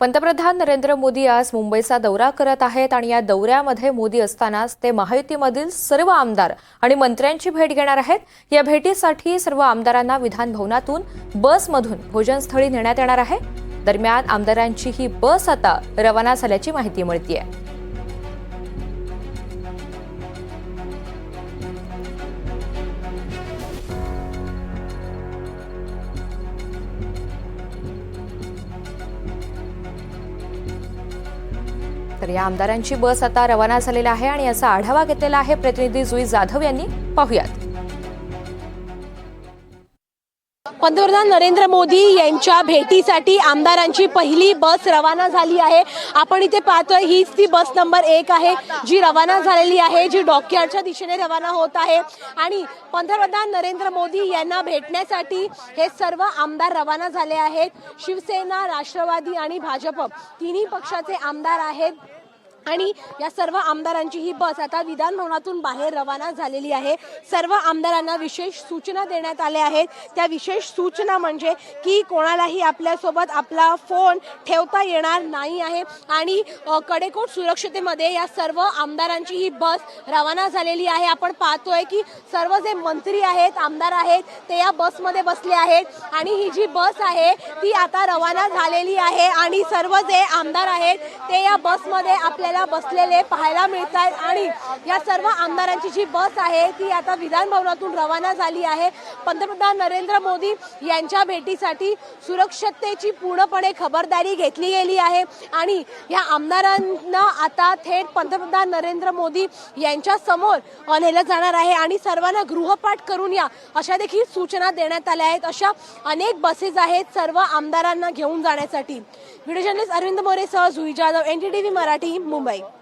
पंतप्रधान नरेंद्र मोदी आज मुंबईचा दौरा करत आहेत आणि या दौऱ्यामध्ये मोदी असतानाच ते महायुतीमधील सर्व आमदार आणि मंत्र्यांची भेट घेणार आहेत. या भेटीसाठी सर्व आमदारांना विधान भवनातून बसमधून भोजनस्थळी नेण्यात येणार आहे. दरम्यान आमदारांची ही बस आता रवाना झाल्याची माहिती मिळतीये. तर या आमदारांची बस आता रवाना झालेला आहे आणि याचा आढावा घेतलेला आहे प्रतिनिधी जुई जाधव यांनी. पाहुयात. पंतप्रधान नरेंद्र मोदी यांच्या भेटीसाठी आमदारांची पहिली बस रवाना झाली आहे. आपण इथे पाहतोय हीच ती बस नंबर एक आहे जी रवाना झालेली आहे जी डॉकयार्डच्या दिशेने रवाना होत आहे. आणि पंतप्रधान नरेंद्र मोदी यांना भेटण्यासाठी हे सर्व आमदार रवाना झाले आहेत. शिवसेना राष्ट्रवादी आणि भाजप तिन्ही पक्षाचे आमदार आहेत. आणि या सर्व आमदारांची ही बस आता विधानभवनातून बाहेर रवाना झालेली आहे. सर्व आमदारांना विशेष सूचना देण्यात आल्या आहेत. त्या विशेष सूचना म्हणजे की कोणालाही आपल्यासोबत आपला फोन ठेवता येणार नाही आहे. आणि कडेकोट सुरक्षतेमध्ये या सर्व आमदारांची ही बस रवाना झालेली आहे. आपण पाहतोय की सर्व जे मंत्री आहेत आमदार आहेत ते या बसमध्ये बसले आहेत. आणि ही जी बस आहे ती आता रवाना झालेली आहे. आणि सर्व जे आमदार आहेत ते या बसमध्ये आपल्याला बसलेले पाहायला मिळत आहेत आणि या सर्व आमदारांची जी बस आहे ती आता विधानभवनातून रवाना झाली आहे. पंतप्रधान नरेंद्र मोदी यांच्या भेटीसाठी सुरक्षतेची पूर्णपणे खबरदारी घेतली गेली आहे आणि या आमदारांना आता थेट पंतप्रधान नरेंद्र मोदी यांच्या समोर नेलं जाणार आहे आणि सर्वांना गृहपाठ करून या अशा देखील सूचना देण्यात आल्या आहेत. अशा अनेक बसेस आहेत सर्व आमदारांना घेऊन जाण्यासाठी. व्हिडिओ जर्नलिस्ट अरविंद मोरेसह जुई जाधव व्ही मराठी Mumbai.